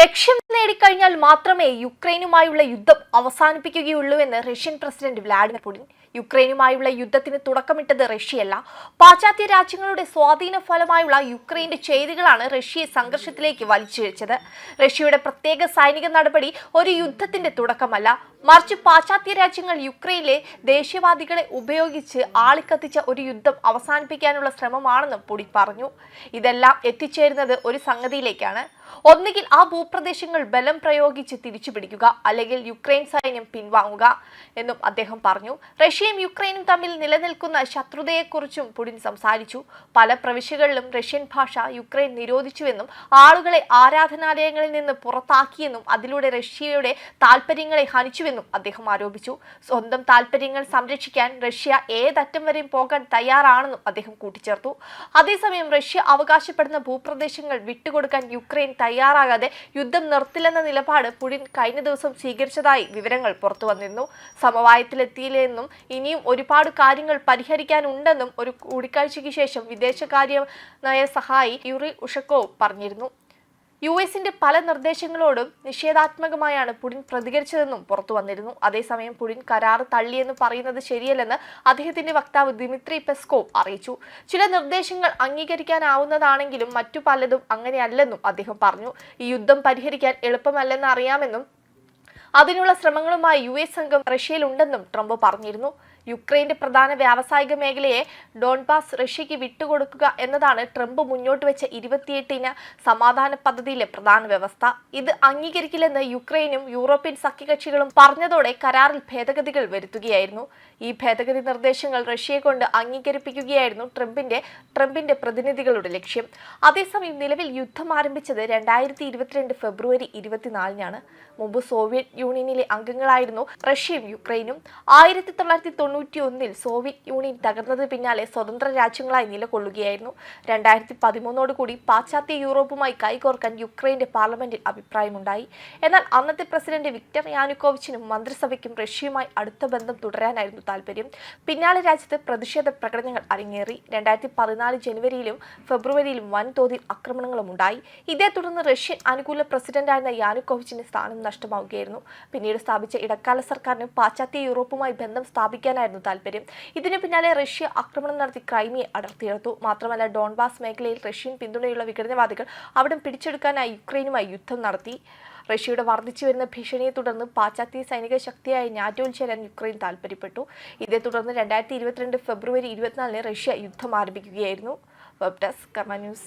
ലക്ഷ്യം നേടിക്കഴിഞ്ഞാൽ മാത്രമേ യുക്രൈനുമായുള്ള യുദ്ധം അവസാനിപ്പിക്കുകയുള്ളൂ എന്ന് റഷ്യൻ പ്രസിഡന്റ് വ്ലാഡിമിർ പുടിൻ. യുക്രൈനുമായുള്ള യുദ്ധത്തിന് തുടക്കമിട്ടത് റഷ്യയല്ല. പാശ്ചാത്യ രാജ്യങ്ങളുടെ സ്വാധീന ഫലമായുള്ള യുക്രൈന്റെ ചെയ്തികളാണ് റഷ്യയെ സംഘർഷത്തിലേക്ക് വലിച്ചിഴച്ചത്. റഷ്യയുടെ പ്രത്യേക സൈനിക നടപടി ഒരു യുദ്ധത്തിന്റെ തുടക്കമല്ല. മറിച്ച് പാശ്ചാത്യ രാജ്യങ്ങൾ യുക്രൈനിലെ ദേശീയവാദികളെ ഉപയോഗിച്ച് ആളിക്കത്തിച്ച ഒരു യുദ്ധം അവസാനിപ്പിക്കാനുള്ള ശ്രമമാണെന്നും പുടിൻ പറഞ്ഞു. ഇതെല്ലാം എത്തിച്ചേരുന്നത് ഒരു സംഗതിയിലേക്കാണ്. ഒന്നുകിൽ ആ ഭൂപ്രദേശങ്ങൾ ബലം പ്രയോഗിച്ച് തിരിച്ചു പിടിക്കുക അല്ലെങ്കിൽ യുക്രൈൻ സൈന്യം പിൻവാങ്ങുക എന്നും അദ്ദേഹം പറഞ്ഞു. റഷ്യയും യുക്രൈനും തമ്മിൽ നിലനിൽക്കുന്ന ശത്രുതയെക്കുറിച്ചും പുടിൻ സംസാരിച്ചു. പല പ്രവിശ്യകളിലും റഷ്യൻ ഭാഷ യുക്രൈൻ നിരോധിച്ചുവെന്നും ആളുകളെ ആരാധനാലയങ്ങളിൽ നിന്ന് പുറത്താക്കിയെന്നും അതിലൂടെ റഷ്യയുടെ താൽപ്പര്യങ്ങളെ ഹനിച്ചുവെന്നും അദ്ദേഹം ആരോപിച്ചു. സ്വന്തം താൽപ്പര്യങ്ങൾ സംരക്ഷിക്കാൻ റഷ്യ ഏതറ്റം വരെയും പോകാൻ തയ്യാറാണെന്നും അദ്ദേഹം കൂട്ടിച്ചേർത്തു. അതേസമയം റഷ്യ അവകാശപ്പെടുന്ന ഭൂപ്രദേശങ്ങൾ വിട്ടുകൊടുക്കാൻ യുക്രൈൻ തയ്യാറാകാതെ യുദ്ധം നിർത്തില്ലെന്ന നിലപാട് പുടിൻ കഴിഞ്ഞ ദിവസം സ്വീകരിച്ചതായി വിവരങ്ങൾ പുറത്തു വന്നിരുന്നു. സമവായത്തിലെത്തിയില്ലെന്നും ഇനിയും ഒരുപാട് കാര്യങ്ങൾ പരിഹരിക്കാനുണ്ടെന്നും ഒരു കൂടിക്കാഴ്ചയ്ക്ക് ശേഷം വിദേശകാര്യ നയ സഹായി യുറി ഉഷക്കോവ് പറഞ്ഞിരുന്നു. യു എസിന്റെ പല നിർദ്ദേശങ്ങളോടും നിഷേധാത്മകമായാണ് പുടിൻ പ്രതികരിച്ചതെന്നും പുറത്തു വന്നിരുന്നു. അതേസമയം പുടിൻ കരാർ തള്ളിയെന്ന് പറയുന്നത് ശരിയല്ലെന്ന് അദ്ദേഹത്തിന്റെ വക്താവ് ദിമിത്രി പെസ്കോ അറിയിച്ചു. ചില നിർദ്ദേശങ്ങൾ അംഗീകരിക്കാനാവുന്നതാണെങ്കിലും മറ്റു പലതും അങ്ങനെയല്ലെന്നും അദ്ദേഹം പറഞ്ഞു. ഈ യുദ്ധം പരിഹരിക്കാൻ എളുപ്പമല്ലെന്ന് അറിയാമെന്നും അതിനുള്ള ശ്രമങ്ങളുമായി യു എസ് സംഘം റഷ്യയിലുണ്ടെന്നും ട്രംപ് പറഞ്ഞിരുന്നു. യുക്രൈന്റെ പ്രധാന വ്യാവസായിക മേഖലയെ ഡോൺബാസ് റഷ്യയ്ക്ക് വിട്ടുകൊടുക്കുക എന്നതാണ് ട്രംപ് മുന്നോട്ട് വെച്ച ഇരുപത്തിയെട്ടിന് സമാധാന പദ്ധതിയിലെ പ്രധാന വ്യവസ്ഥ. ഇത് അംഗീകരിക്കില്ലെന്ന് യുക്രൈനും യൂറോപ്യൻ സഖ്യകക്ഷികളും പറഞ്ഞതോടെ കരാറിൽ ഭേദഗതികൾ വരുത്തുകയായിരുന്നു. ഈ ഭേദഗതി നിർദ്ദേശങ്ങൾ റഷ്യയെ കൊണ്ട് അംഗീകരിപ്പിക്കുകയായിരുന്നു ട്രംപിന്റെ ട്രംപിന്റെ പ്രതിനിധികളുടെ ലക്ഷ്യം. അതേസമയം നിലവിൽ യുദ്ധം ആരംഭിച്ചത് രണ്ടായിരത്തി ഇരുപത്തിരണ്ട് ഫെബ്രുവരി ഇരുപത്തിനാലിനാണ്. മുമ്പ് സോവിയറ്റ് യൂണിയനിലെ അംഗങ്ങളായിരുന്നു റഷ്യയും യുക്രൈനും. ആയിരത്തി തൊള്ളായിരത്തി തൊണ്ണൂറ്റി ഒന്നിൽ സോവിയറ്റ് യൂണിയൻ തകർന്നതിന് പിന്നാലെ സ്വതന്ത്ര രാജ്യങ്ങളായി നിലകൊള്ളുകയായിരുന്നു. രണ്ടായിരത്തി പതിമൂന്നോട് കൂടി പാശ്ചാത്യ യൂറോപ്പുമായി കൈകോർക്കാൻ യുക്രൈന്റെ പാർലമെന്റിൽ അഭിപ്രായമുണ്ടായി. എന്നാൽ അന്നത്തെ പ്രസിഡന്റ് വിക്ടർ യാനുക്കോവിച്ചിനും മന്ത്രിസഭയ്ക്കും റഷ്യയുമായി അടുത്ത ബന്ധം തുടരാനായിരുന്നു താല്പര്യം പിന്നാലെ രാജ്യത്ത് പ്രതിഷേധ പ്രകടനങ്ങൾ അരങ്ങേറി. രണ്ടായിരത്തി പതിനാല് ജനുവരിയിലും ഫെബ്രുവരിയിലും വൻതോതിൽ ആക്രമണങ്ങളും ഉണ്ടായി. ഇതേ തുടർന്ന് റഷ്യൻ അനുകൂല പ്രസിഡന്റായിരുന്ന യാനുക്കോവിച്ചിന് സ്ഥാനം നഷ്ടമാവുകയായിരുന്നു. പിന്നീട് സ്ഥാപിച്ച ഇടക്കാല സർക്കാരിന് പാശ്ചാത്യ യൂറോപ്പുമായി ബന്ധം സ്ഥാപിക്കാനായിരുന്നു താല്പര്യം. ഇതിനു പിന്നാലെ റഷ്യ ആക്രമണം നടത്തി ക്രൈമിയെ അടർത്തിയെടുത്തു. മാത്രമല്ല ഡോൺബാസ് മേഖലയിൽ റഷ്യൻ പിന്തുണയുള്ള വിഘടനവാദികൾ അവിടെ പിടിച്ചെടുക്കാനായി യുക്രൈനുമായി യുദ്ധം നടത്തി. റഷ്യയുടെ വർദ്ധിച്ചു വരുന്ന ഭീഷണിയെ തുടർന്ന് പാശ്ചാത്യ സൈനിക ശക്തിയായ നാറ്റോയിൽ ചേരാൻ യുക്രൈൻ താൽപ്പര്യപ്പെട്ടു ഇതേ തുടർന്ന് രണ്ടായിരത്തി ഇരുപത്തിരണ്ട് ഫെബ്രുവരി ഇരുപത്തിനാലിന് റഷ്യ യുദ്ധം ആരംഭിക്കുകയായിരുന്നു. Web desk Karma news.